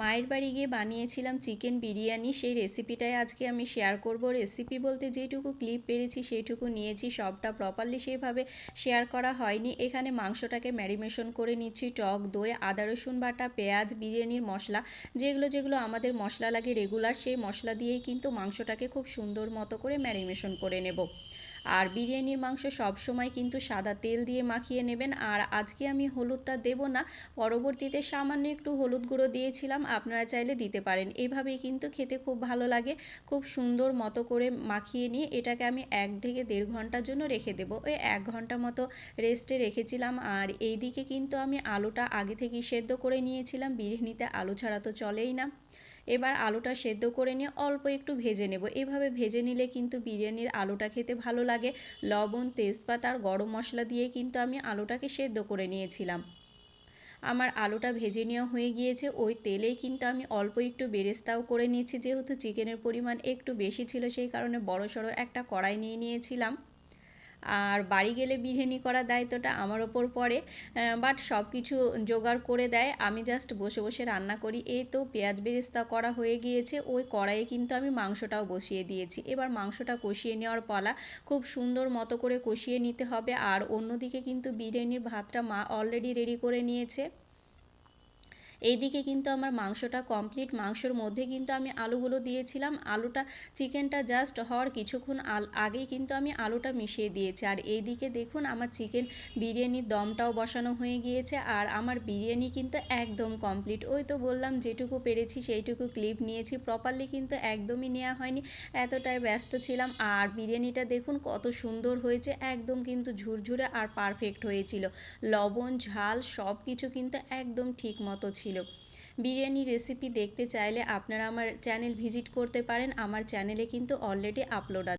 মায়ের বাড়ি গিয়ে বানিয়েছিলাম চিকেন বিরিয়ানি, সেই রেসিপিটাই আজকে আমি শেয়ার করব। রেসিপি বলতে যেটুকু ক্লিপ পেরেছি সেইটুকু নিয়েছি, সবটা প্রপারলি সেভাবে শেয়ার করা হয়নি। এখানে মাংসটাকে ম্যারিনেশন করে নিচ্ছি, টক, দই, আদা, রসুন বাটা, পেঁয়াজ, বিরিয়ানির মশলা, যেগুলো যেগুলো আমাদের মশলা লাগে রেগুলার সেই মশলা দিয়েই কিন্তু মাংসটাকে খুব সুন্দর মতো করে ম্যারিনেশন করে নেব। আর বিরিয়ানির মাংস সব সময় কিন্তু সাদা তেল দিয়ে মাখিয়ে নেবেন। আর আজকে আমি হলুদটা দেব না, পরবর্তীতে সামান্য একটু হলুদ গুঁড়ো দিয়েছিলাম, আপনারা চাইলে দিতে পারেন। এভাবেই কিন্তু খেতে খুব ভালো লাগে। খুব সুন্দর মতো করে মাখিয়ে নিয়ে এটাকে আমি এক থেকে দেড় ঘণ্টার জন্য রেখে দেবো। ওই এক ঘণ্টা মতো রেস্টে রেখেছিলাম। আর এই দিকে কিন্তু আমি আলুটা আগে থেকেই সেদ্ধ করে নিয়েছিলাম। বিরিয়ানিতে আলু ছাড়া তো চলেই না। এবার আলুটা সেদ্ধ করে নিয়ে অল্প একটু ভেজে নেব। এভাবে ভেজে নিলে কিন্তু বিরিয়ানির আলুটা খেতে ভালো লাগে। লবণ, তেজপাতা আর গরম মশলা দিয়ে কিন্তু আমি আলুটাকে সেদ্ধ করে নিয়েছিলাম। আমার আলুটা ভেজে নেওয়া হয়ে গিয়েছে। ওই তেলেই কিন্তু আমি অল্প একটু বেরেস্তাও করে নিয়েছি। যেহেতু চিকেনের পরিমাণ একটু বেশি ছিল, সেই কারণে বড় সড়ো একটা কড়াই নিয়ে নিয়েছিলাম। আর বাড়ি গেলে বিরিয়ানি করার দায়িত্বটা আমার ওপর পড়ে বাট সব কিছু জোগাড় করে দেয়। আমি জাস্ট বসে বসে রান্না করি। এই তো পেঁয়াজ বেরেস্তা করা হয়ে গিয়েছে। ওই কড়াইয়ে কিন্তু আমি মাংসটাও বসিয়ে দিয়েছি। এবার মাংসটা কষিয়ে নেওয়ার পালা খুব সুন্দর মতো করে কষিয়ে নিতে হবে। আর অন্যদিকে কিন্তু বিরিয়ানির ভাতটা মা অলরেডি রেডি করে নিয়েছে। এইদিকে কিন্তু আমার মাংসটা কমপ্লিট মাংসর মধ্যে কিন্তু আমি আলুগুলো দিয়েছিলাম। আলুটা, চিকেনটা জাস্ট হওয়ার কিছুক্ষণ আল আগেই কিন্তু আমি আলুটা মিশিয়ে দিয়েছি। আর এইদিকে দেখুন আমার চিকেন বিরিয়ানির দমটাও বসানো হয়ে গিয়েছে। আর আমার বিরিয়ানি কিন্তু একদম কমপ্লিট ওই তো বললাম, যেটুকু পেরেছি সেইটুকু ক্লিপ নিয়েছি। প্রপারলি কিন্তু একদমই নেওয়া হয়নি। এতটাই ব্যস্ত ছিলাম। আর বিরিয়ানিটা দেখুন কত সুন্দর হয়েছে। একদম কিন্তু ঝুরঝুরে আর পারফেক্ট হয়েছিল। লবণ, ঝাল সব কিছু কিন্তু একদম ঠিক মতো ছিল। ছিল। বিরিয়ানি রেসিপি দেখতে চাইলে আপনারা আমার চ্যানেল ভিজিট করতে পারেন। আমার চ্যানেলে কিন্তু অলরেডি আপলোড আছে।